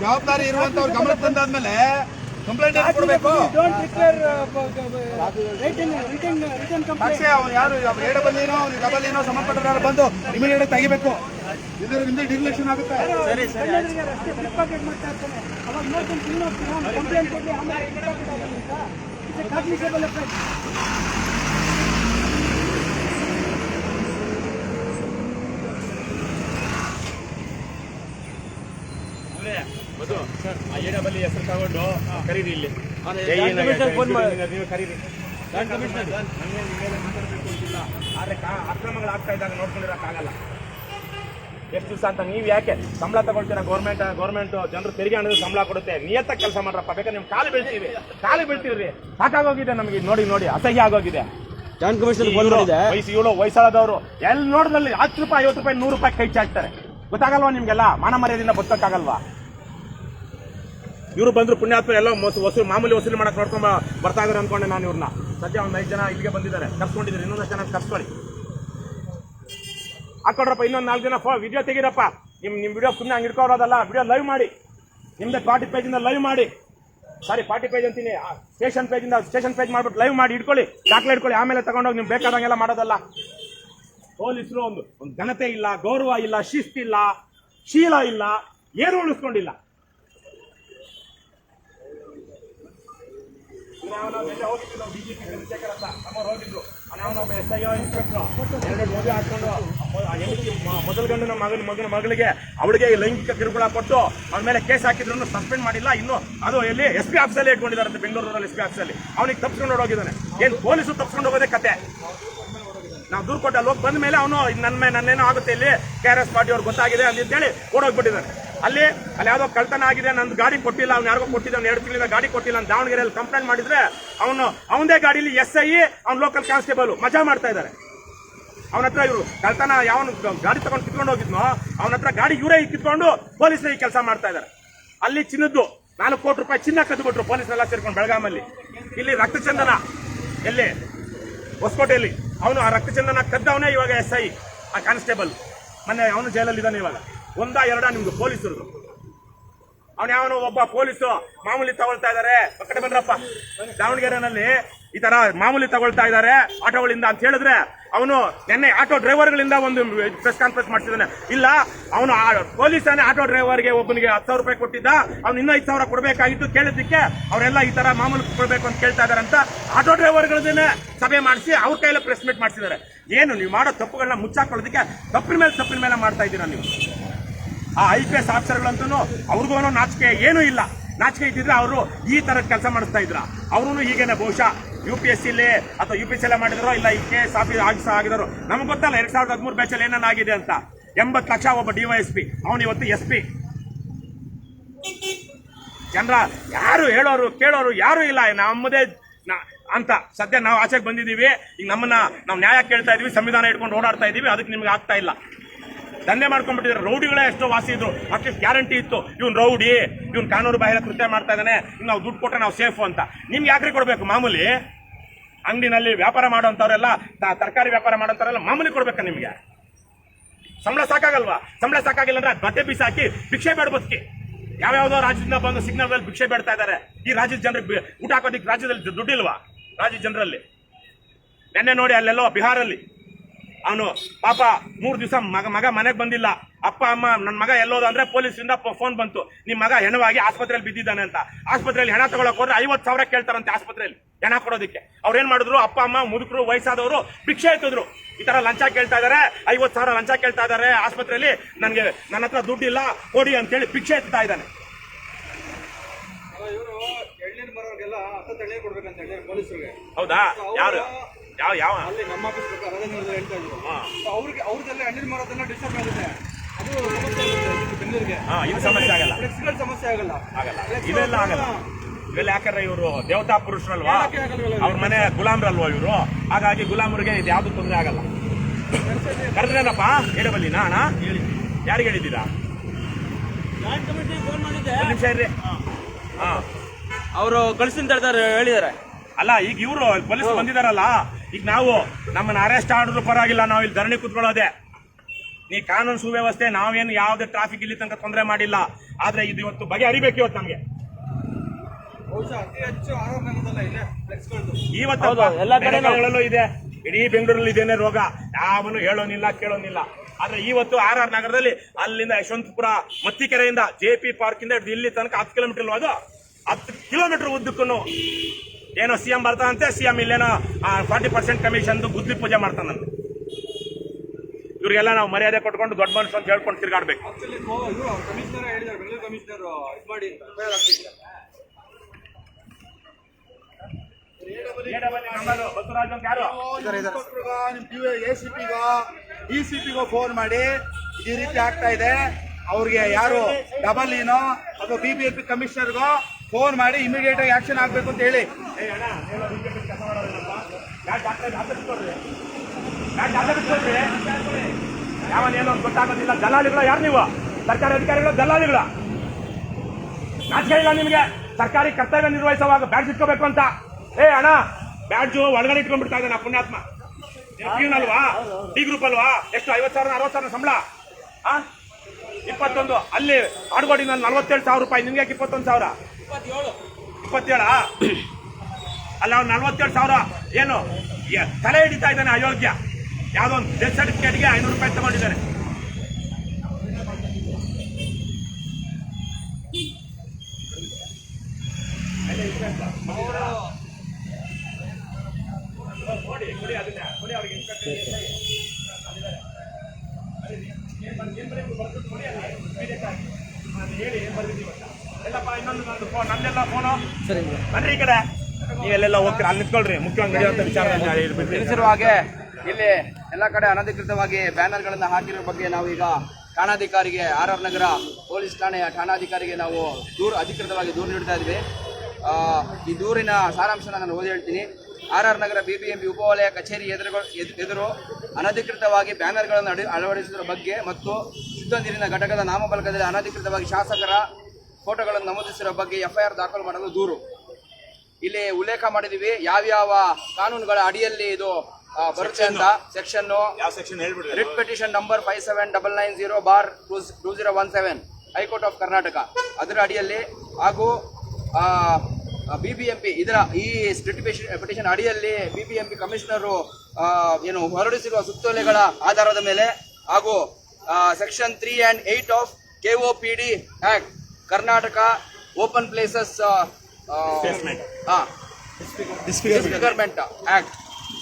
ಜವಾಬ್ದಾರಿ ಇರುವಂತವ್ರು ಗಮನ ತಂದಾದ್ಮೇಲೆ ಕಂಪ್ಲೇಂಟ್ ಕೊಡಬೇಕು? ಯಾರು ಡಬಲ್ ಏನೋ ಡಬಲ್ ಏನೋ ಸಂಬಂಧಪಟ್ಟವ್ರು ಬಂದು ಇಮಿಡಿಯೇಟ್ ತೆಗಿಬೇಕು. ಇದರಿಂದ ಡಿಗ್ಲೇಷನ್ ಆಗುತ್ತೆ. ಸರಿ ಸರಿ ಮಾಡ್ತಾ ಇರ್ತಾನೆ ಅವಾಗ ನೋಡ್ಕೊಂಡು ಸುಮ್ಮನೆ ಹೋಗ್ತಾನೆ ಅವ್ನು ಕಂಪ್ಲೇಂಟ್ ಕೊಡಲಿ ಆಮೇಲೆ ಫ್ಲಿಪ್ ಪಾಕೆಟ್ ಆಗಲಿ ಅಂತ ಇಟ್ಸ್ ಕಾಗ್ನಿಸಬಲ್ ಎಫೆಕ್ಟ್ ಮಧು ಆ ಎಡಬಲ್ಲಿ ಹೆಸರು ತಗೊಂಡು ಕರೀರಿ ಇಲ್ಲಿ. ನೀವು ಕರೀರಿ ಆದ್ರೆ ಅಕ್ರಮಗಳಾಗ್ತಾ ಇದ್ದಾಗ ನೋಡ್ಕೊಂಡಿರಕ್ಕಾಗಲ್ಲ. ಎಷ್ಟು ದಿವಸ ಅಂತ ನೀವು ಯಾಕೆ ಸಂಬಳ ತಗೊಳ್ತೀರಾ? ಗೌರ್ಮೆಂಟ್ ಗೌರ್ಮೆಂಟ್ ಜನರು ತೆರಿಗೆ ಹಣದ ಸಂಬಳ ಕೊಡುತ್ತೆ. ನಿಯತ್ತ ಕೆಲಸ ಮಾಡ್ರಪ್ಪ. ಬೇಕಾದ್ರೆ ನಿಮ್ ಕಾಲು ಬೀಳ್ತೀವಿ. ಕಾಲು ಬೀಳ್ತೀವ್ರಿ ಸಾಕಾಗೋಗಿದೆ ನಮಗೆ. ನೋಡಿ ನೋಡಿ ಅಸಹ್ಯ ಆಗೋಗಿದೆ. ಜಾಯಿಂಟ್ ಮಾಡಿದೆ ವಯಸ್ಸು ಇವಳು ವಯಸ್ಸಾದವರು. ಎಲ್ಲಿ ನೋಡಿದಲ್ಲಿ ಹತ್ತು ರೂಪಾಯಿ ಐವತ್ತು ರೂಪಾಯಿ ನೂರು ರೂಪಾಯಿ ಕೈ ಚಾಕ್ತಾರೆ ಗೊತ್ತಾಗಲ್ವಾ ನಿಮ್ಗೆಲ್ಲ? ಮಾನ ಮರ್ಯಾದೆಯಿಂದ ಬದುಕಕ್ಕಾಗಲ್ವಾ? ಇವರು ಬಂದ್ರು ಪುಣ್ಯಾತ್ಮ ಎಲ್ಲ ವಸೂಲಿ ಮಾಮೂಲಿ ವಸೂಲಿ ಮಾಡಕ್ ನೋಡ್ಕೊಂಡ್ ಬರ್ತಾ ಇದಾರೆ ಅನ್ಕೊಂಡೆ ನಾನು ಇವ್ರನ್ನ ಸದ್ಯ ಒಂದು ಐದು ಜನ ಇಲ್ಲಿಗೆ ಬಂದಿದ್ದಾರೆ. ಕರ್ಸ್ಕೊಂಡಿದ್ದಾರೆ ಇನ್ನೊಂದಷ್ಟು ಜನ ಕರ್ಸ್ಕೊಳ್ಳಿ. ಹಾಕೊಡ್ರಪ್ಪ ಇನ್ನೊಂದು ನಾಲ್ಕು ಜನ ವಿಡಿಯೋ ತೆಗೀರಪ್ಪ. ನಿಮ್ ನಿಮ್ ವಿಡಿಯೋ ಸುಮ್ಮನೆ ಹಂಗೆ ಇಟ್ಕೊಳೋದಲ್ಲ ವಿಡಿಯೋ ಲೈವ್ ಮಾಡಿ. ನಿಮ್ದೇ ಪಾರ್ಟಿ ಪೇಜಿಂದ ಲೈವ್ ಮಾಡಿ. ಸಾರಿ ಪಾರ್ಟಿ ಪೇಜ್ ಅಂತೀನಿ. ಸ್ಟೇಷನ್ ಪೇಜಿಂದ ಸ್ಟೇಷನ್ ಪೇಜ್ ಮಾಡ್ಬಿಟ್ಟು ಲೈವ್ ಮಾಡಿ ಇಟ್ಕೊಳ್ಳಿ ದಾಖಲೆ ಇಟ್ಕೊಳ್ಳಿ ಆಮೇಲೆ ತಗೊಂಡೋಗಿ ನಿಮ್ಗೆ ಬೇಕಾದಂಗೆಲ್ಲ ಮಾಡೋದಲ್ಲ. ಪೊಲೀಸರು ಒಂದು ಒಂದು ಘನತೆ ಇಲ್ಲ, ಗೌರವ ಇಲ್ಲ, ಶಿಸ್ತಿಲ್ಲ, ಶೀಲ ಇಲ್ಲ, ಏನು ಉಳಿಸ್ಕೊಂಡಿಲ್ಲ. ಹೋಗಿದ್ರು ನಾವು ಅಂತ ಎಸ್ ಎರಡು ಮೊದಲ ಗಂಡನ ಮಗನ ಮಗನ ಮಗಳಿಗೆ ಅವಳಿಗೆ ಲೈಂಗಿಕ ಕಿರುಕುಳ ಕೊಟ್ಟು ಅವ್ರ ಮೇಲೆ ಕೇಸ್ ಹಾಕಿದ್ರು ಸಸ್ಪೆಂಡ್ ಮಾಡಿಲ್ಲ ಇನ್ನು ಅದು ಎಲ್ಲಿ ಎಸ್ ಪಿ ಆಫೀಸಲ್ಲಿ ಇಟ್ಕೊಂಡಿದ್ದಾರೆ ಬೆಂಗಳೂರಲ್ಲಿ ಎಸ್ ಪಿ ಆಫೀಸಲ್ಲಿ ಅವನಿಗೆ ತಪ್ಪಿಸ್ಕೊಂಡು ಹೋಗಿದ್ದಾನೆ ಏನು ಪೊಲೀಸರು ತಪ್ಪಿಸ್ಕೊಂಡು ಹೋಗೋದೇ ಕತೆ ನಾವು ದೂರ ಕೊಟ್ಟು ಅಲ್ಲಿ ಹೋಗಿ ಬಂದ ಮೇಲೆ ಅವನು ನನ್ನ ಮೇಲೆ ನನ್ನೇನೋ ಆಗುತ್ತೆ ಇಲ್ಲಿ ಕೆ ಆರ್ ಎಸ್ ಪಾರ್ಟಿ ಅವ್ರಿಗೆ ಗೊತ್ತಾಗಿದೆ ಅಂತೇಳಿ ಓಡೋಗ್ಬಿಟ್ಟಿದ್ದಾನೆ ಅಲ್ಲಿ ಅಲ್ಲಿ ಯಾವುದೋ ಕಳ್ತನ ಆಗಿದೆ, ನಂದು ಗಾಡಿ ಕೊಟ್ಟಿಲ್ಲ, ಅವ್ನು ಯಾರಿಗೋ ಕೊಟ್ಟಿದ್ದಾನೆ, ಎರಡು ತಿಂಗಳಿಂದ ಗಾಡಿ ಕೊಟ್ಟಿಲ್ಲ ಅಂತ ದಾವಣಗೆರೆಯಲ್ಲಿ ಕಂಪ್ಲೇಂಟ್ ಮಾಡಿದ್ರೆ ಅವನು ಅವನದೇ ಗಾಡಿಲಿ ಎಸ್ ಐ ಅವ್ನು ಲೋಕಲ್ ಕಾನ್ಸ್ಟೇಬಲ್ ಮಜಾ ಮಾಡ್ತಾ ಇದ್ದಾರೆ. ಅವನ ಹತ್ರ ಇವರು ಕಳ್ತನ ಯಾವನು ಗಾಡಿ ತಗೊಂಡು ಕಿತ್ಕೊಂಡು ಹೋಗಿದ್ನೋ, ಅವನ ಹತ್ರ ಗಾಡಿ ಇವರೇ ಕಿತ್ಕೊಂಡು ಪೊಲೀಸರು ಈ ಕೆಲಸ ಮಾಡ್ತಾ ಇದ್ದಾರೆ. ಅಲ್ಲಿ ಚಿನ್ನದ್ದು, ನಾಲ್ಕು ಕೋಟಿ ರೂಪಾಯಿ ಚಿನ್ನ ಕದ್ದುಬಿಟ್ರು ಪೊಲೀಸರೆಲ್ಲ ಸೇರ್ಕೊಂಡು ಬೆಳಗಾಮಲ್ಲಿ. ಇಲ್ಲಿ ರಕ್ತಚಂದನ, ಎಲ್ಲಿ? ಹೊಸಕೋಟೆಯಲ್ಲಿ. ಅವನು ಆ ರಕ್ತಚಂದನ ಕದ್ದವನೇ ಇವಾಗ ಎಸ್ ಐ ಆ ಕಾನ್ಸ್ಟೇಬಲ್ ಮೊನ್ನೆ ಅವನು ಜೈಲಲ್ಲಿ ಇದ್ದಾನೆ ಇವಾಗ. ಒಂದ ಎರಡ ನಿಮ್ದು ಪೊಲೀಸರು. ಅವನ ಯಾವನು ಒಬ್ಬ ಪೊಲೀಸು ಮಾಮೂಲಿ ತಗೊಳ್ತಾ ಇದಾರೆ. ಆ ಕಡೆ ಬಂದ್ರಪ್ಪ. ದಾವಣಗೆರೆನಲ್ಲಿ ಈ ತರ ಮಾಮೂಲಿ ತಗೊಳ್ತಾ ಇದ್ದಾರೆ ಆಟೋಗಳಿಂದ ಅಂತ ಹೇಳಿದ್ರೆ ಅವನು ನಿನ್ನೆ ಆಟೋ ಡ್ರೈವರ್ಗಳಿಂದ ಒಂದು ಪ್ರೆಸ್ ಕಾನ್ಫರೆನ್ಸ್ ಮಾಡ್ತಿದ್ದಾನೆ. ಇಲ್ಲ, ಅವನು ಪೊಲೀಸನೇ ಆಟೋ ಡ್ರೈವರ್ಗೆ ಒಬ್ಬನಿಗೆ ಹತ್ತು ಸಾವಿರ ರೂಪಾಯಿ ಕೊಟ್ಟಿದ್ದ. ಅವ್ನು ಇನ್ನೂ ಐದು ಸಾವಿರ ಕೊಡಬೇಕಾಗಿತ್ತು. ಕೇಳಿದ್ದಕ್ಕೆ ಅವರೆಲ್ಲ ಈ ತರ ಮಾಮೂಲಿ ಕೊಡಬೇಕು ಅಂತ ಕೇಳ್ತಾ ಇದಾರೆ ಅಂತ ಆಟೋ ಡ್ರೈವರ್ಗಳನ್ನೇ ಸಭೆ ಮಾಡಿಸಿ ಅವ್ರ ಕೈಯಲ್ಲಿ ಪ್ರೆಸ್ ಮೀಟ್ ಮಾಡ್ತಿದ್ದಾರೆ ಏನು, ನೀವು ಮಾಡೋ ತಪ್ಪುಗಳನ್ನ ಮುಚ್ಚಾಕೊಳ್ಳೋದಕ್ಕೆ ತಪ್ಪಿನ ಮೇಲೆ ತಪ್ಪಿನ ಮೇಲೆ ಮಾಡ್ತಾ ಇದ್ದೀರಾ ನೀವು? ಆ ಐ ಪಿ ಎಸ್ ಆಫೀಸರ್ಗಳಂತೂ ಅವ್ರಿಗೂ ನಾಚಿಕೆ, ಏನೂ ಇಲ್ಲ. ನಾಚಿಕೆ ಇದ್ದಿದ್ರೆ ಅವರು ಈ ಥರದ ಕೆಲಸ ಮಾಡಿಸ್ತಾ ಇದ್ರ. ಅವ್ರೂ ಈಗೇನೆ ಬಹುಶಃ ಯು ಪಿ ಎಸ್ ಸಿಲಿ ಅಥವಾ ಯು ಪಿ ಎಸ್ ಎಲ್ಲ ಮಾಡಿದ್ರು ಇಲ್ಲ ಈ ಕೆ ಎಸ್ ಆಫೀಸ್ ಆಫೀಸ್ ಆಗಿದ್ರು. ನಮ್ಗೆ ಗೊತ್ತಲ್ಲ, ಎರಡು ಸಾವಿರದ ಹದಿಮೂರು ಬ್ಯಾಚಲ್ಲಿ ಏನಾಗಿದೆ ಅಂತ. ಎಂಬತ್ತು ಲಕ್ಷ ಒಬ್ಬ ಡಿ ವೈ ಎಸ್ ಪಿ. ಅವನು ಇವತ್ತು ಎಸ್ ಪಿ. ಜನರ ಯಾರು ಹೇಳೋರು, ಕೇಳೋರು ಯಾರು ಇಲ್ಲ. ನಮ್ಮದೇ ಅಂತ. ಸದ್ಯ ನಾವು ಆಚೆಗೆ ಬಂದಿದ್ದೀವಿ. ಈಗ ನಮ್ಮನ್ನ ನಾವು ನ್ಯಾಯ ಕೇಳ್ತಾ ಇದೀವಿ, ಸಂವಿಧಾನ ಇಟ್ಕೊಂಡು ಓಡಾಡ್ತಾ ಇದೀವಿ. ಅದಕ್ಕೆ ನಿಮ್ಗೆ ಆಗ್ತಾ ಇಲ್ಲ. ದಂಧೆ ಮಾಡ್ಕೊಂಡ್ಬಿಟ್ಟಿದ್ರೆ ರೌಡಿಗಳೇ ಎಷ್ಟೋ ವಾಸಿ ಇದ್ರು. ಅಟ್ಲೀಸ್ಟ್ ಗ್ಯಾರಂಟಿ ಇತ್ತು. ಇವ್ನು ರೌಡಿ, ಇವ್ನು ಕಾನೂನು ಬಾಹಿರ ಕೃತ್ಯ ಮಾಡ್ತಾ ಇದ್ದಾನೆ. ಇನ್ನು ನಾವು ದುಡ್ಡು ಕೊಟ್ಟರೆ ನಾವು ಸೇಫು ಅಂತ. ನಿಮ್ಗೆ ಯಾಕ್ರಿ ಕೊಡಬೇಕು? ಮಾಮೂಲಿ ಅಂಗಡಿನಲ್ಲಿ ವ್ಯಾಪಾರ ಮಾಡೋಂಥವ್ರೆಲ್ಲ ತರಕಾರಿ ವ್ಯಾಪಾರ ಮಾಡೋಂಥವ್ರೆಲ್ಲ ಮಾಮೂಲಿ ಕೊಡ್ಬೇಕಾ ನಿಮಗೆ? ಸಂಬಳ ಸಾಕಾಗಲ್ವಾ? ಸಂಬಳ ಸಾಕಾಗಿಲ್ಲ ಅಂದ್ರೆ ಬಟ್ಟೆ ಬೀಸಿ ಹಾಕಿ ಭಿಕ್ಷೆ ಬೇಡ ಬದುಕಿ ಯಾವ್ಯಾವುದೋ ರಾಜ್ಯದಿಂದ ಬಂದು ಸಿಗ್ನಲ್ನಲ್ಲಿ ಭಿಕ್ಷೆ ಬೇಡ್ತಾ ಇದ್ದಾರೆ. ಈ ರಾಜ್ಯದ ಜನರಿಗೆ ಊಟ ಹಾಕೋದಿಕ್ಕೆ ರಾಜ್ಯದಲ್ಲಿ ದುಡ್ಡಿಲ್ವಾ? ರಾಜ್ಯದ ಜನರಲ್ಲಿ. ನೆನ್ನೆ ನೋಡಿ ಅಲ್ಲೆಲ್ಲೋ ಬಿಹಾರಲ್ಲಿ. ಅವನು ಪಾಪ ಮೂರು ದಿವಸ ಮಗ ಮಗ ಮನೆಗೆ ಬಂದಿಲ್ಲ. ಅಪ್ಪ ಅಮ್ಮ ನನ್ನ ಮಗ ಎಲ್ಲೋದ ಅಂದ್ರೆ ಪೊಲೀಸಿಂದ ಫೋನ್ ಬಂತು. ನಿಮ್ಮ ಮಗ ಹೆಣವಾಗಿ ಆಸ್ಪತ್ರೆಯಲ್ಲಿ ಬಿದ್ದಿದ್ದಾನೆ ಅಂತ. ಆಸ್ಪತ್ರೆಯಲ್ಲಿ ಹೆಣ ತಗೊಳಕ್ ಹೋದ್ರೆ ಐವತ್ತು ಸಾವಿರ ಕೇಳ್ತಾರಂತೆ ಆಸ್ಪತ್ರೆಯಲ್ಲಿ ಹೆಣ ಕೊಡೋದಕ್ಕೆ. ಅವ್ರೇನ್ ಮಾಡಿದ್ರು ಅಪ್ಪ ಅಮ್ಮ ಮುದುಕರು ವಯಸ್ಸಾದವರು ಭಿಕ್ಷೆ ಎತ್ತಿದ್ರು. ಈ ತರ ಲಂಚ ಕೇಳ್ತಾ ಇದಾರೆ ಐವತ್ತು ಸಾವಿರ ಲಂಚ ಕೇಳ್ತಾ ಇದಾರೆ ಆಸ್ಪತ್ರೆಯಲ್ಲಿ ನನಗೆ ನನ್ನ ಹತ್ರ ದುಡ್ಡಿಲ್ಲ ಕೊಡಿ ಅಂತೇಳಿ ಭಿಕ್ಷೆ ಎತ್ತಾ ಇದ್ದಾನೆ. ಹೌದಾ? ಯಾರು? ಯಾವ ಯಾವ? ಅಲ್ಲಿ ನಮ್ಮ ಆಫೀಸ್ ಪ್ರಕಾರ ರಾಜೇಂದ್ರ ಹೇಳ್ತಾ ಇದ್ರು. ಅವ್ರಿಗೆ ಅವ್ರದ್ದೆಲ್ಲ ಎಳ್ನೀರು ಮಾರೋದೆಲ್ಲ ಡಿಸ್ಟರ್ಬ್ ಆಗುತ್ತೆ. ಅದು ಸಮಸ್ಯೆ ಆಗುತ್ತೆ ಬೆಂಗಳೂರಿಗೆ. ಹಾ ಇದು ಸಮಸ್ಯೆ ಆಗಲ್ಲ. ಫ್ಲೆಕ್ಸ್ಗಳ ಸಮಸ್ಯೆ ಆಗಲ್ಲ. ಆಗಲ್ಲ. ಇದೆಲ್ಲ ಆಗಲ್ಲ. ಇವೆಲ್ಲ ಯಾಕಂದ್ರೆ ಇವರು ದೇವತಾ ಪುರುಷರಲ್ವಾ? ಅವ್ರ ಮನೆ ಗುಲಾಮ್ರಲ್ವಾ ಇವರು? ಹಾಗಾಗಿ ಗುಲಾಮರಿಗೆ ಇದು ಯಾವ್ದು ತೊಂದರೆ ಆಗಲ್ಲ. ಕರೆದ್ರೇನಪ್ಪ? ಹೇಳಬಲ್ಲಿನಾ ಅಣ್ಣ ಯಾರಿಗೆ ಹೇಳಿದ್ದೀರಾ? ನಿಮಿಷ ಇರ್ರಿ. ಹಾ. ಅವರು ಕಳಿಸ್ತೀನಿ ಹೇಳಿದ್ದಾರೆ. ಅಲ್ಲ ಈಗ ಇವರು ಪೊಲೀಸ್ ಬಂದಿದಾರಲ್ಲ? ಈಗ ನಾವು ನಮ್ಮನ್ನ ಅರೆಸ್ಟ್ ಆಡಿದ್ರು ಪರವಾಗಿಲ್ಲ ನಾವು ಇಲ್ಲಿ ಧರಣಿ ಕುತ್ಕೊಳ್ಳೋದೆ. ನೀ ಕಾನೂನು ಸುವ್ಯವಸ್ಥೆ ನಾವೇನು ಯಾವುದೇ ಟ್ರಾಫಿಕ್ ಇಲ್ಲಿ ತನಕ ತೊಂದರೆ ಮಾಡಿಲ್ಲ. ಆದ್ರೆ ಇದು ಇವತ್ತು ಬಗೆಹರಿಬೇಕು ಇವತ್ತು ನಮಗೆ. ಇವತ್ತು ಎಲ್ಲ. ಕಡೆಗಳಲ್ಲೂ ಇದೆ. ಇಡೀ ಬೆಂಗಳೂರಲ್ಲಿ ಇದೇನೆ ರೋಗ. ಯಾವನು ಹೇಳೋನಿಲ್ಲ ಕೇಳೋನಿಲ್ಲ. ಆದ್ರೆ ಇವತ್ತು ಆರ್ ಆರ್ ನಗರದಲ್ಲಿ ಅಲ್ಲಿಂದ ಯಶವಂತಪುರ ಮತ್ತಿಕೆರೆಯಿಂದ ಜೆ ಪಿ ಪಾರ್ಕ್ ಇಂದ ಹಿಡ್ದು ಇಲ್ಲಿ ತನಕ ಹತ್ತು ಕಿಲೋಮೀಟರ್ ಅದು? ಹತ್ತು ಕಿಲೋಮೀಟರ್ ಉದ್ದಕ್ಕೂ ಏನೋ ಸಿ ಎಂ ಬರ್ತಾನಂತೆ ಸಿ ಎಂ ಇಲ್ಲೇನೋ ಫಾರ್ಟಿ ಪರ್ಸೆಂಟ್ ಕಮಿಷನ್ದು ಗುದ್ಲಿ ಪೂಜೆ ಮಾಡ್ತಾನಂತೆ ಇವರಿಗೆಲ್ಲ ನಾವು ಮರ್ಯಾದೆ ಕೊಟ್ಕೊಂಡು ದೊಡ್ಡ ಮನುಷ್ಯ ಅಂತ ಹೇಳ್ಕೊಂಡು ತಿರ್ಗಾಡ್ಬೇಕು. ಎ ಸಿ ಪಿಗೋ ಡಿ ಸಿ ಪಿಗೋ ಫೋನ್ ಮಾಡಿ ಈ ರೀತಿ ಆಗ್ತಾ ಇದೆ. ಅವ್ರಿಗೆ ಯಾರು ಡಬಲ್ ಏನೋ ಅಥವಾ ಬಿ ಬಿ ಎಂ ಪಿ ಕಮಿಷನರ್ಗೋ ಫೋನ್ ಮಾಡಿ ಇಮಿಡಿಯೇಟ್ ಆಗಿ ಆಕ್ಷನ್ ಆಗ್ಬೇಕು ಅಂತ ಹೇಳಿ. ಯಾವನೇನೋ ಗೊತ್ತಾಗೋದಿಲ್ಲ. ದಲ್ಲಾಳಿಗಳ ಯಾರು ನೀವು? ಸರ್ಕಾರಿ ಅಧಿಕಾರಿಗಳ, ದಲ್ಲಾಳಿಗಳ. ನಾಚಿಕೆ ಇಲ್ಲ ನಿಮಗೆ ಸರ್ಕಾರಿ ಕರ್ತವ್ಯ ನಿರ್ವಹಿಸುವಾಗ ಬ್ಯಾಡ್ಜ್ ಇಟ್ಕೋಬೇಕು ಅಂತ. ಏ, ಅಣ್ಣ, ಬ್ಯಾಡ್ಜು ಒಳಗಡೆ ಇಟ್ಕೊಂಡ್ಬಿಡ್ತಾ ಇದ್ದಾನೆ ಪುಣ್ಯಾತ್ಮ. ಅಲ್ವಾ ಡಿ ಗ್ರೂಪ್ ಅಲ್ವಾ? ಎಷ್ಟು, ಐವತ್ತು ಸಾವಿರ, ಅರವತ್ತು ಸಾವಿರ ಸಂಬಳ? ಇಪ್ಪತ್ತೊಂದು. ಅಲ್ಲಿ ಆಡುಗೋಡಿನಲ್ಲಿ ನಲ್ವತ್ತೇಳು ಸಾವಿರ ರೂಪಾಯಿ, ನಿಮ್ಗೆ ಇಪ್ಪತ್ತೊಂದು ಸಾವಿರ? ಇಪ್ಪತ್ತೇಳ. ಅಲ್ಲ, ಅವ್ನು ನಲ್ವತ್ತೇಳು ಸಾವಿರ. ಏನು? ತಲೆ ಹಿಡಿತಾ ಇದ್ದಾನೆ ಅಯೋಗ್ಯ. ಯಾವುದೋ ಒಂದು ಡೆತ್ ಸರ್ಟಿಫಿಕೇಟ್ಗೆ ಐನೂರು ರೂಪಾಯಿ ತಗೊಂಡಿದ್ದಾನೆ ನೋಡಿ ಕೊಡಿ ಅದನ್ನ ಕೊಡಿ ಅವ್ರಿಗೆ ಇನ್ಸ್ಪೆಕ್ಟರ್ ಹೇಳಿ ಏನ್ ಬರ್ದಿದ್ದೀವಿ ಅಂತ ಎಲ್ಲಪ್ಪ ಇನ್ನೊಂದು ನಂದು ಫೋನ್ ನಂದೆಲ್ಲ ಫೋನು ಬನ್ರಿ ಈ ಕಡೆ. ನೀವೆಲ್ಲೆಲ್ಲ ಹೋಗ್ತೀರಾ? ಅಲ್ಲಿ ನಿಂತ್ಕೊಳ್ರಿ ಮುಖ್ಯವಾಗಿ ಅಂತ ವಿಚಾರ ತಿಳಿಸಿರುವ ಹಾಗೆ ಇಲ್ಲಿ ಎಲ್ಲ ಕಡೆ ಅನಧಿಕೃತವಾಗಿ ಬ್ಯಾನರ್ಗಳನ್ನು ಹಾಕಿರೋ ಬಗ್ಗೆ ನಾವು ಈಗ ಠಾಣಾಧಿಕಾರಿಗೆ ಆರ್ ಆರ್ ನಗರ ಪೊಲೀಸ್ ಠಾಣೆಯ ಠಾಣಾಧಿಕಾರಿಗೆ ನಾವು ದೂರು ಅಧಿಕೃತವಾಗಿ ದೂರು ನೀಡ್ತಾ ಇದ್ವಿ. ಈ ದೂರಿನ ಸಾರಾಂಶನ ನಾನು ಓದಿ ಹೇಳ್ತೀನಿ. ಆರ್ ಆರ್ ನಗರ ಬಿ ಬಿ ಬಿಬಿಎಂಪಿ ಉಪವಲಯ ಕಚೇರಿ ಎದುರುಗಳು ಎದ್- ಎದುರು ಅನಧಿಕೃತವಾಗಿ ಬ್ಯಾನರ್ಗಳನ್ನು ಅಡಿ ಅಳವಡಿಸಿದ್ರ ಬಗ್ಗೆ ಮತ್ತು ಶುದ್ಧ ನೀರಿನ ಘಟಕದ ನಾಮಫಲಕದಲ್ಲಿ ಅನಧಿಕೃತವಾಗಿ ಶಾಸಕರ ಫೋಟೋಗಳನ್ನು ನಮೂದಿಸಿರೋ ಬಗ್ಗೆ ಎಫ್ಐಆರ್ ದಾಖಲು ಮಾಡಲು ದೂರು. ಇಲ್ಲಿ ಉಲ್ಲೇಖ ಮಾಡಿದೀವಿ ಯಾವ್ಯಾವ ಕಾನೂನುಗಳ ಅಡಿಯಲ್ಲಿ ಇದು ಬರುತ್ತೆ ಅಂತ. Section writ petition number five seven double nine zero bar two zero one seven high court of Karnataka ಅದರ ಅಡಿಯಲ್ಲಿ ಹಾಗೂ ಬಿ ಬಿ ಎಂ ಪಿ ಇದರ ಈ ರಿಟ್ ಪಿಟಿಷನ್ ಅಡಿಯಲ್ಲಿ B B M P commissioner ಏನು ಹೊರಡಿಸಿರುವ ಸುತ್ತೋಲೆಗಳ ಆಧಾರದ ಮೇಲೆ ಹಾಗೂ section three and eight of K O P D act Karnataka open places disfigurement act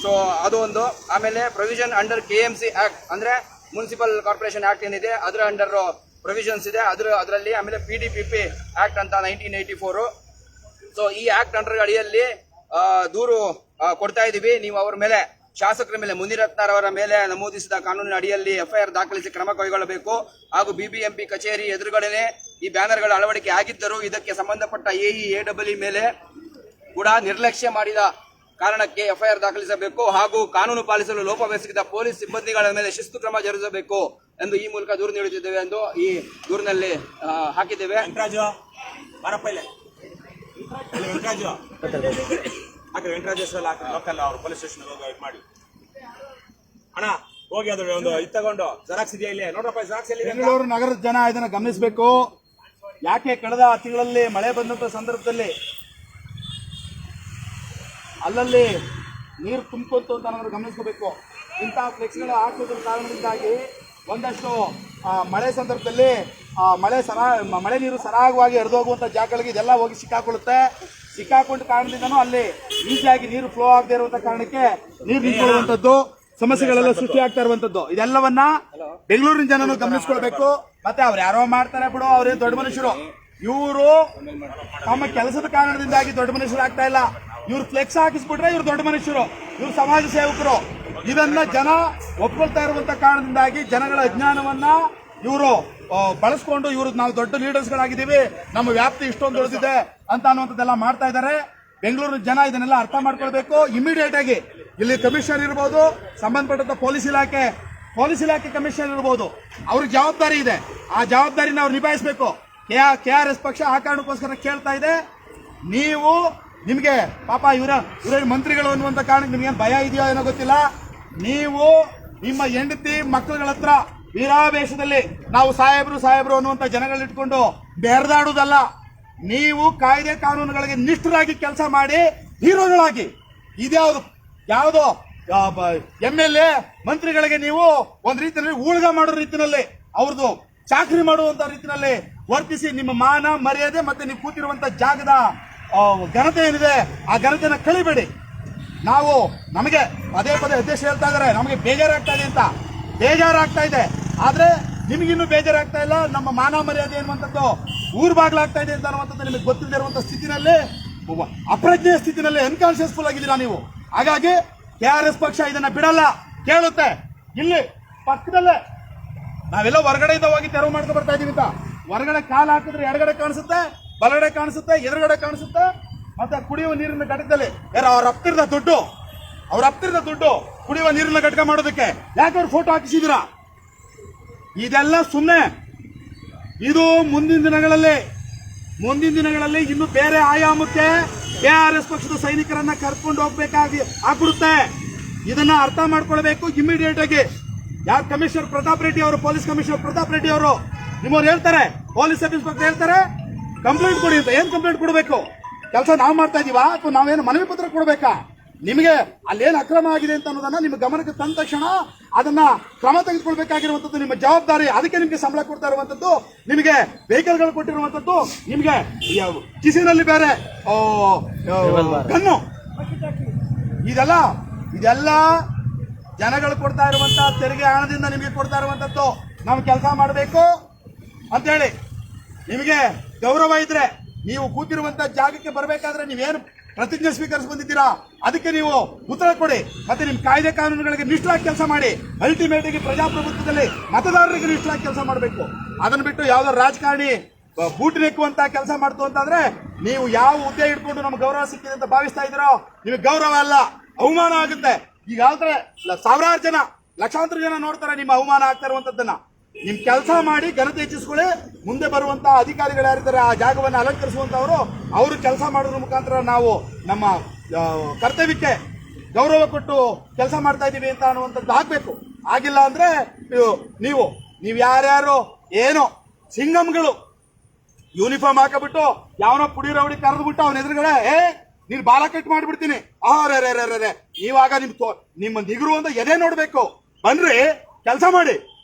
so ಅದು ಒಂದು. ಆಮೇಲೆ provision under K M C act ಅಂದ್ರೆ ಮುನ್ಸಿಪಲ್ ಕಾರ್ಪೊರೇಷನ್ ಆಕ್ಟ್ ಏನಿದೆ ಅದರ ಅಂಡರ್ ಪ್ರೊವಿಷನ್ಸ್ ಇದೆ. ಅದರ ಅದರಲ್ಲಿ ಆಮೇಲೆ P D P P act ಅಂತ ನೈನ್ಟೀನ್ ಏಯ್ಟಿ ಫೋರು ಸೊ ಈ ಆಕ್ಟ್ ಅಂಡರ್ ಅಡಿಯಲ್ಲಿ ದೂರು ಕೊಡ್ತಾ ಇದ್ದೀವಿ ನೀವು ಅವರ ಮೇಲೆ ಶಾಸಕರ ಮೇಲೆ ಮುನಿರತ್ನಾರವರ ಅವರ ಮೇಲೆ ನಮೂದಿಸಿದ ಕಾನೂನಿನ ಅಡಿಯಲ್ಲಿ ಎಫ್ಐಆರ್ ದಾಖಲಿಸಿ ಕ್ರಮ ಕೈಗೊಳ್ಳಬೇಕು. ಹಾಗೂ ಬಿಬಿಎಂಪಿ ಕಚೇರಿ ಎದುರುಗಡೆನೆ ಈ ಬ್ಯಾನರ್ಗಳ ಅಳವಡಿಕೆ ಆಗಿದ್ದರೂ ಇದಕ್ಕೆ ಸಂಬಂಧಪಟ್ಟ ಎಇ ಎ ಡಬ್ಲ್ಯೂ ಮೇಲೆ ಕೂಡ ನಿರ್ಲಕ್ಷ್ಯ ಮಾಡಿದ ಕಾರಣಕ್ಕೆ ಎಫ್ಐಆರ್ ದಾಖಲಿಸಬೇಕು ಹಾಗೂ ಕಾನೂನು ಪಾಲಿಸಲು ಲೋಪವೆಸಗಿದ ಪೊಲೀಸ್ ಸಿಬ್ಬಂದಿಗಳ ಮೇಲೆ ಶಿಸ್ತು ಕ್ರಮ ಜರುಗಿಸಬೇಕು ಎಂದು ಈ ಮೂಲಕ ದೂರು ನೀಡುತ್ತಿದ್ದೇವೆ ಎಂದು ಈ ದೂರಿನಲ್ಲಿ ಹಾಕಿದ್ದೇವೆ. ಲೋಕಲ್ ಅವ್ರು ಪೊಲೀಸ್ ಸ್ಟೇಷನ್ ಹೋಗಿ ಮಾಡಿ. ಅಣ್ಣ ಹೋಗಿ ಅದು ಒಂದು ಇದು ತಗೊಂಡು. ಜೆರಾಕ್ಸ್ ಇದೆಯಾ ಇಲ್ಲಿ? ನೋಡ್ರಪ್ಪ ಜೆರಾಕ್ಸ್ ಬೆಂಗಳೂರು ನಗರದ ಜನ ಇದನ್ನ ಗಮನಿಸಬೇಕು. ಯಾಕೆ ಕಳೆದ ತಿಂಗಳಲ್ಲಿ ಮಳೆ ಬಂದಂತ ಸಂದರ್ಭದಲ್ಲಿ ಅಲ್ಲಲ್ಲಿ ನೀರು ತುಂಬಿಕೊಂತು ಅಂತ ನಾವು ಗಮನಿಸ್ಕೋಬೇಕು. ಇಂತಹ ಫ್ಲೆಕ್ಸ್ಗಳು ಹಾಕೋದ್ರ ಕಾರಣದಿಂದಾಗಿ ಒಂದಷ್ಟು ಮಳೆ ಸಂದರ್ಭದಲ್ಲಿ ಆ, ಮಳೆ ಸರ ಮಳೆ ನೀರು ಸರಾಗವಾಗಿ ಹರಿದೋಗುವಂಥ ಜಾಗಗಳಿಗೆ ಇದೆಲ್ಲ ಹೋಗಿ ಸಿಕ್ಕಾಕೊಳ್ಳುತ್ತೆ. ಸಿಕ್ಕಾಕೊಂಡ ಕಾರಣದಿಂದನೂ ಅಲ್ಲಿ ಈಸಿಯಾಗಿ ನೀರು ಫ್ಲೋ ಆಗದೆ ಇರುವಂತ ಕಾರಣಕ್ಕೆ ನೀರು ನಿಂತ್ಕೊಳ್ಳುವಂಥದ್ದು ಸಮಸ್ಯೆಗಳೆಲ್ಲ ಸೃಷ್ಟಿ ಆಗ್ತಾ ಇರುವಂತದ್ದು. ಇದೆಲ್ಲವನ್ನ ಬೆಂಗಳೂರಿನ ಜನನು ಗಮನಿಸ್ಕೊಳ್ಬೇಕು. ಮತ್ತೆ ಅವ್ರು ಯಾರೋ ಮಾಡ್ತಾರೆ ಬಿಡು ಅವ್ರೇನು ದೊಡ್ಡ ಮನುಷ್ಯರು. ಇವರು ತಮ್ಮ ಕೆಲಸದ ಕಾರಣದಿಂದಾಗಿ ದೊಡ್ಡ ಮನುಷ್ಯರು ಆಗ್ತಾ ಇಲ್ಲ. ಇವ್ರು ಫ್ಲೆಕ್ಸ್ ಹಾಕಿಸ್ಬಿಟ್ರೆ ಇವ್ರು ದೊಡ್ಡ ಮನುಷ್ಯರು. ಇವ್ರು ಸಮಾಜ ಸೇವಕರು. ಇದನ್ನ ಜನ ಒಪ್ಕೊಳ್ತಾ ಇರುವಂತ ಕಾರಣದಿಂದಾಗಿ ಜನಗಳ ಅಜ್ಞಾನವನ್ನ ಇವರು ಬಳಸ್ಕೊಂಡು ಇವರು ನಾವು ದೊಡ್ಡ ಲೀಡರ್ಸ್ ಗಳಾಗಿದ್ದೀವಿ. ನಮ್ಮ ವ್ಯಾಪ್ತಿ ಇಷ್ಟೊಂದು ದೊಡ್ಡದಿದೆ ಅಂತ ಅನ್ನುವಂಥದ್ದೆಲ್ಲ ಮಾಡ್ತಾ ಇದ್ದಾರೆ. ಬೆಂಗಳೂರಿನ ಜನ ಇದನ್ನೆಲ್ಲ ಅರ್ಥ ಮಾಡ್ಕೊಳ್ಬೇಕು. ಇಮಿಡಿಯೇಟ್ ಆಗಿ ಇಲ್ಲಿ ಕಮಿಷನರ್ ಇರ್ಬೋದು, ಸಂಬಂಧಪಟ್ಟಂತ ಪೊಲೀಸ್ ಇಲಾಖೆ ಪೊಲೀಸ್ ಇಲಾಖೆ ಕಮಿಷನರ್ ಇರ್ಬೋದು. ಅವ್ರಿಗೆ ಜವಾಬ್ದಾರಿ ಇದೆ. ಆ ಜವಾಬ್ದಾರಿನ ಅವ್ರು ನಿಭಾಯಿಸಬೇಕು. ಕೆ ಆರ್ ಎಸ್ ಪಕ್ಷ ಆ ಕಾರಣಕ್ಕೋಸ್ಕರ ಕೇಳ್ತಾ ಇದೆ. ನೀವು ನಿಮಗೆ ಪಾಪ ಇವರ ಇವರ ಮಂತ್ರಿಗಳು ಅನ್ನುವಂಥ ಕಾರಣಕ್ಕೆ ನಿಮಗೆ ಭಯ ಇದೆಯೋ ಏನೋ ಗೊತ್ತಿಲ್ಲ. ನೀವು ನಿಮ್ಮ ಹೆಂಡತಿ, ಮಕ್ಕಳುಗಳ ಹತ್ರ ವೀರಾವೇಶದಲ್ಲಿ ನಾವು ಸಾಹೇಬ್ರು ಸಾಹೇಬ್ರು ಅನ್ನುವಂಥ ಜನಗಳಿಟ್ಕೊಂಡು ಬೆರೆದಾಡುವುದಲ್ಲ ನೀವು ಕಾಯ್ದೆ ಕಾನೂನುಗಳಿಗೆ ನಿಷ್ಠರಾಗಿ ಕೆಲಸ ಮಾಡಿ ಹೀರೋಗಳಾಗಿ. ಇದ್ಯಾವುದು ಯಾವುದೋ ಎಂ ಎಲ್ ಎ ಮಂತ್ರಿಗಳಿಗೆ ನೀವು ಒಂದು ರೀತಿಯಲ್ಲಿ ಊಳ್ಗ ಮಾಡೋ ರೀತಿಯಲ್ಲಿ ಅವ್ರದ್ದು ಚಾಕರಿ ಮಾಡುವಂತ ರೀತಿಯಲ್ಲಿ ವರ್ತಿಸಿ ನಿಮ್ಮ ಮಾನ, ಮರ್ಯಾದೆ ಮತ್ತೆ ನೀವು ಕೂತಿರುವಂತ ಜಾಗದ ಘನತೆ ಏನಿದೆ, ಆ ಘನತೆನ ಕಳಿಬೇಡಿ. ನಾವು ನಮಗೆ ಪದೇ ಪದೇ ಅಧ್ಯಕ್ಷ ಹೇಳ್ತಾ ಇದಾರೆ ನಮಗೆ ಬೇಜಾರಾಗ್ತಾ ಇದೆ ಅಂತ. ಬೇಜಾರಾಗ್ತಾ ಇದೆ. ಆದ್ರೆ ನಿಮಗಿನ್ನೂ ಬೇಜಾರಾಗ್ತಾ ಇಲ್ಲ. ನಮ್ಮ ಮಾನ ಮರ್ಯಾದೆ ಎನ್ನುವಂಥದ್ದು ಊರ್ ಬಾಗ್ಲಾಗ್ತಾ ಇದೆ ಅಂತ ನಿಮಗೆ ಗೊತ್ತಿಲ್ಲದೆ ಇರುವಂಥ ಸ್ಥಿತಿನಲ್ಲಿ ಅಪ್ರಜ್ಞೆಯ ಸ್ಥಿತಿನಲ್ಲಿ ಅನ್ಕಾನ್ಶಿಯಸ್ಫುಲ್ ಆಗಿದ್ದೀರಾ ನೀವು. ಹಾಗಾಗಿ ಕೆ ಆರ್ ಎಸ್ ಪಕ್ಷ ಇದನ್ನ ಬಿಡಲ್ಲ. ಕೇಳುತ್ತೆ. ಇಲ್ಲಿ ಪಕ್ಕದಲ್ಲೇ ನಾವೆಲ್ಲ ಇದ್ದ ಹೋಗಿ ತೆರವು ಮಾಡ್ಕೊಂಡು ಬರ್ತಾ ಇದೀವಿ ಅಂತ. ಹೊರಗಡೆ ಕಾಲು ಹಾಕಿದ್ರೆ ಎಡಗಡೆ ಕಾಣಿಸುತ್ತೆ, ಬಲಗಡೆ ಕಾಣಿಸುತ್ತೆ, ಎದುರುಗಡೆ ಕಾಣಿಸುತ್ತೆ. ಮತ್ತೆ ಕುಡಿಯುವ ನೀರಿನ ಘಟಕದಲ್ಲಿ ಯಾರು ಅವ್ರ ಹತ್ತಿರದ ದುಡ್ಡು, ಅವ್ರ ಹತ್ತಿರದ ದುಡ್ಡು ಕುಡಿಯುವ ನೀರಿನ ಘಟಕ ಮಾಡೋದಕ್ಕೆ. ಯಾಕೆ ಅವ್ರು ಫೋಟೋ ಹಾಕಿಸಿದಿರಾ ಇದೆಲ್ಲ ಸುಮ್ಮನೆ ಇದು ಮುಂದಿನ ದಿನಗಳಲ್ಲಿ ಮುಂದಿನ ದಿನಗಳಲ್ಲಿ ಇನ್ನು ಬೇರೆ ಆಯಾಮಕ್ಕೆ ಕೆ ಆರ್ ಎಸ್ ಪಕ್ಷದ ಸೈನಿಕರನ್ನ ಕರ್ಕೊಂಡು ಹೋಗ್ಬೇಕಾಗಿ ಆಗ್ಬಿಡುತ್ತೆ. ಇದನ್ನ ಅರ್ಥ ಮಾಡ್ಕೊಳ್ಬೇಕು ಇಮಿಡಿಯೇಟ್ ಆಗಿ. ಯಾರು ಕಮಿಷನರ್ ಪ್ರತಾಪ್ ರೆಡ್ಡಿ ಅವರು, ಪೊಲೀಸ್ ಕಮಿಷನರ್ ಪ್ರತಾಪ್ ರೆಡ್ಡಿ ಅವರು? ನಿಮ್ಮವ್ರು ಹೇಳ್ತಾರೆ, ಪೊಲೀಸ್ ಆಫೀಸ್ ಇನ್ಸ್ಪೆಕ್ಟರ್ ಹೇಳ್ತಾರೆ, ಕಂಪ್ಲೇಂಟ್ ಕೊಡಿ ಅಂತ. ಏನ್ ಕಂಪ್ಲೇಂಟ್ ಕೊಡಬೇಕು? ಕೆಲಸ ನಾವು ಮಾಡ್ತಾ ಇದೀವಾ? ಅಥವಾ ನಾವೇನು ಮನವಿ ಪತ್ರ ಕೊಡಬೇಕಾ? ನಿಮಗೆ ಅಲ್ಲೇನು ಅಕ್ರಮ ಆಗಿದೆ ಅಂತ ಅನ್ನೋದನ್ನ ನಿಮ್ಮ ಗಮನಕ್ಕೆ ತಂದ ತಕ್ಷಣ ಅದನ್ನ ಕ್ರಮ ತೆಗೆದುಕೊಳ್ಬೇಕಾಗಿರುವಂಥದ್ದು ನಿಮ್ಮ ಜವಾಬ್ದಾರಿ. ಅದಕ್ಕೆ ನಿಮಗೆ ಸಂಬಳ ಕೊಡ್ತಾ ಇರುವಂತದ್ದು, ನಿಮಗೆ ವೆಹಿಕಲ್ಗಳು ಕೊಟ್ಟಿರುವಂಥದ್ದು ನಿಮಗೆ ಕಿಸಿನಲ್ಲಿ ಬೇರೆ ಗನ್ನು ಇದೆಲ್ಲ ಇದೆಲ್ಲ ಜನಗಳು ಕೊಡ್ತಾ ಇರುವಂತ, ತೆರಿಗೆ ಹಣದಿಂದ ನಿಮಗೆ ಕೊಡ್ತಾ ಇರುವಂತದ್ದು. ನಾವು ಕೆಲಸ ಮಾಡಬೇಕು ಅಂತ ಹೇಳಿ ನಿಮಗೆ ಗೌರವ ಇದ್ರೆ ನೀವು ಕೂತಿರುವಂತ ಜಾಗಕ್ಕೆ ಬರಬೇಕಾದ್ರೆ ನೀವೇನು ಪ್ರತಿಜ್ಞೆ ಸ್ವೀಕರಿಸಿ ಬಂದಿದ್ದೀರಾ ಅದಕ್ಕೆ ನೀವು ಉತ್ತರ ಕೊಡಿ. ಮತ್ತೆ ನಿಮ್ಮ ಕಾಯ್ದೆ ಕಾನೂನುಗಳಿಗೆ ನಿಷ್ಠರಾಗಿ ಕೆಲಸ ಮಾಡಿ. ಅಲ್ಟಿಮೇಟ್ ಆಗಿ ಪ್ರಜಾಪ್ರಭುತ್ವದಲ್ಲಿ ಮತದಾರರಿಗೆ ನಿಷ್ಠರಾಗಿ ಕೆಲಸ ಮಾಡಬೇಕು. ಅದನ್ನ ಬಿಟ್ಟು ಯಾವ್ದೋ ರಾಜಕಾರಣಿ ಬೂಟ್ ನೆಕ್ಕುವಂತ ಕೆಲಸ ಮಾಡ್ತು ಅಂತಂದ್ರೆ ನೀವು ಯಾವ ಹುದ್ದೆ ಇಟ್ಕೊಂಡು ನಮ್ಗೆ ಗೌರವ ಸಿಕ್ಕಿದೆ ಅಂತ ಭಾವಿಸ್ತಾ ಇದ್ದೀರೋ, ನಿಮಗೆ ಗೌರವ ಅಲ್ಲ, ಅವಮಾನ ಆಗುತ್ತೆ. ಈಗ ಲ- ಸಾವಿರಾರು ಜನ, ಲಕ್ಷಾಂತರ ಜನ ನೋಡ್ತಾರೆ ನಿಮ್ಮ ಅವಮಾನ ಆಗ್ತಾ ಇರುವಂತದ್ದನ್ನ. ನಿಮ್ ಕೆಲಸ ಮಾಡಿ ಘನತೆ ಹೆಚ್ಚಿಸ್ಕೊಳ್ಳಿ. ಮುಂದೆ ಬರುವಂತ ಅಧಿಕಾರಿಗಳು ಯಾರಿದ್ದಾರೆ, ಆ ಜಾಗವನ್ನು ಅಲಂಕರಿಸುವಂತವರು ಅವರು ಕೆಲಸ ಮಾಡೋದ್ರ ಮುಖಾಂತರ ನಾವು ನಮ್ಮ ಕರ್ತವ್ಯಕ್ಕೆ ಗೌರವ ಕೊಟ್ಟು ಕೆಲಸ ಮಾಡ್ತಾ ಇದ್ದೀವಿ ಅಂತ ಅನ್ನುವಂಥದ್ದು ಆಗ್ಬೇಕು. ಆಗಿಲ್ಲ ಅಂದ್ರೆ ನೀವು- ನೀವು ಯಾರ್ಯಾರು, ಏನೋ, ಸಿಂಗಮ್ಗಳು, ಯೂನಿಫಾರ್ಮ್ ಹಾಕಬಿಟ್ಟು, ಯಾವನೋ ಪುಡಿ ರೌಡಿ ಕರೆದು ಬಿಟ್ಟು ಅವನ ಎದುರುಗಡೆ, ಏ, ನೀನ್ ಬಾಲ ಕಟ್ ಮಾಡ್ಬಿಡ್ತೀನಿ. ಆ ನೀವಾಗ ನಿಮ್ ನಿಮ್ಮ ನಿಗುರು ಅಂತ ಎದೆ ನೋಡ್ಬೇಕು. ಬನ್ರಿ, ಕೆಲಸ ಮಾಡಿ.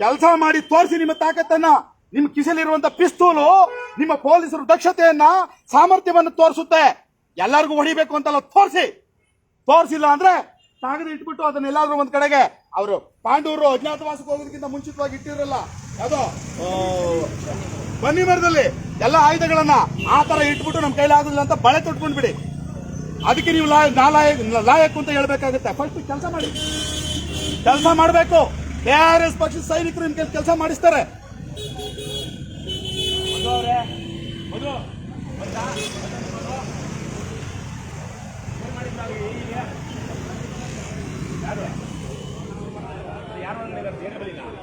ಕೆಲಸ ಮಾಡಿ ತೋರಿಸಿ ನಿಮ್ಮ ತಾಕತ್ತನ್ನ. ನಿಮ್ಮ ಕಿಸಲಿರುವಂತ ಪಿಸ್ತೂಲು ನಿಮ್ಮ ಪೊಲೀಸರು ದಕ್ಷತೆಯನ್ನ, ಸಾಮರ್ಥ್ಯವನ್ನು ತೋರಿಸುತ್ತೆ. ಎಲ್ಲರಿಗೂ ಹೊಡಿಬೇಕು ಅಂತಲ್ಲ, ತೋರಿಸಿ. ತೋರಿಸಿಲ್ಲ ಅಂದ್ರೆ ತಾಗದ ಇಟ್ಬಿಟ್ಟು ಅದನ್ನೆಲ್ಲಾದ್ರೂ ಒಂದ್ ಕಡೆಗೆ ಅವರು ಪಾಂಡೂರು ಅಜ್ಞಾತವಾಸಕ್ಕೆ ಹೋಗೋದಕ್ಕಿಂತ ಮುಂಚಿತವಾಗಿ ಇಟ್ಟಿರಲ್ಲ, ಯಾವುದೋ ಬನ್ನಿ ಮರದಲ್ಲಿ ಎಲ್ಲ ಆಯುಧಗಳನ್ನ ಆ ತರ ಇಟ್ಬಿಟ್ಟು ನಮ್ಮ ಕೈಲಿ ಆಗುದಿಲ್ಲ ಅಂತ ಬಳೆ ತೊಟ್ಕೊಂಡ್ಬಿಡಿ ಅದಕ್ಕೆ ನೀವು ಲಾಯ ಲಾಯಕ್ ಅಂತ ಹೇಳ್ಬೇಕಾಗುತ್ತೆ. ಫಸ್ಟ್ ಕೆಲಸ ಮಾಡಿ. ಕೆಲಸ ಮಾಡಬೇಕು. ಆರ್ ಎಸ್ ಪಕ್ಷದ ಸೈನಿಕರು ನಿಮ್ಗೆ ಕೆಲಸ ಮಾಡಿಸ್ತಾರೆ. ಯಾರು?